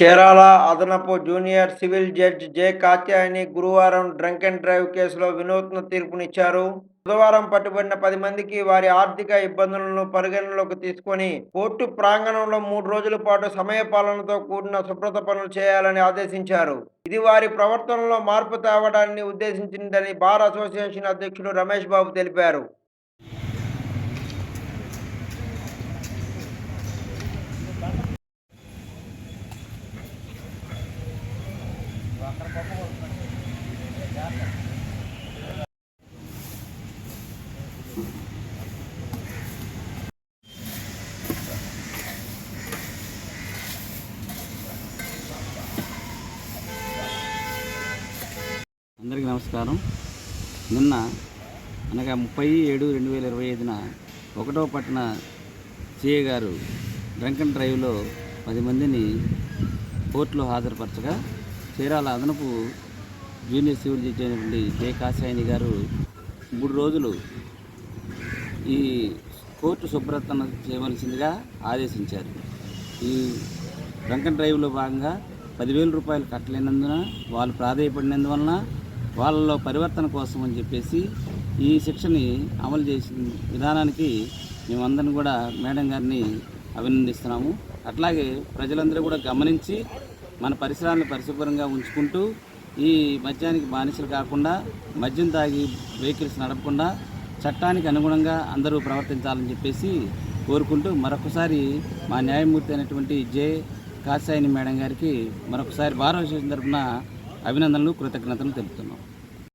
చీరాల అదనపు junior civil judge J Katyayani గురువారం drunk and drive కేసులో వినూత్న తీర్పునిచ్చారు. బుధవారం పట్టుబడిన పది మందికి వారి ఆర్థిక ఇబ్బందులను పరిగణనలోకి తీసుకొని కోర్టు ప్రాంగణంలో మూడు రోజుల పాటు సమయపాలనతో కూడిన శుభ్రత పనులు చేయాలని ఆదేశించారు. ఇది వారి ప్రవర్తనలో మార్పు తేవడాన్ని ఉద్దేశించిందని బార్ అసోసియేషన్ అధ్యక్షుడు రమేష్ బాబు తెలిపారు. అందరికీ నమస్కారం. నిన్న అనగా ముప్పై ఏడు రెండు వేల ఇరవై ఐదున ఒకటో పట్టణ సిఏ గారు డ్రంక్ అండ్ డ్రైవ్లో పది మందిని కోర్టులో హాజరుపరచగా చీరాల అదనపు జూనియర్ సివిల్ జడ్జి అయినటువంటి జే కాశాయని గారు మూడు రోజులు ఈ కోర్టు శుభ్రత చేయవలసిందిగా ఆదేశించారు. ఈ రంకన్ డ్రైవ్లో భాగంగా పదివేల రూపాయలు కట్టలేనందున వాళ్ళు ప్రాధాయపడినందువలన వాళ్ళలో పరివర్తన కోసం అని చెప్పేసి ఈ శిక్షని అమలు చేసిన విధానానికి మేమందరం కూడా మేడం గారిని అభినందిస్తున్నాము. అట్లాగే ప్రజలందరూ కూడా గమనించి మన పరిసరాలను పరిశుభ్రంగా ఉంచుకుంటూ ఈ మద్యానికి బానిసలు కాకుండా మద్యం తాగి వెహికల్స్ నడపకుండా చట్టానికి అనుగుణంగా అందరూ ప్రవర్తించాలని చెప్పేసి కోరుకుంటూ మరొకసారి మా న్యాయమూర్తి అయినటువంటి జే. కాసాయిని మేడం గారికి మరొకసారి భారత తరఫున అభినందనలు కృతజ్ఞతలు తెలుపుతున్నాం.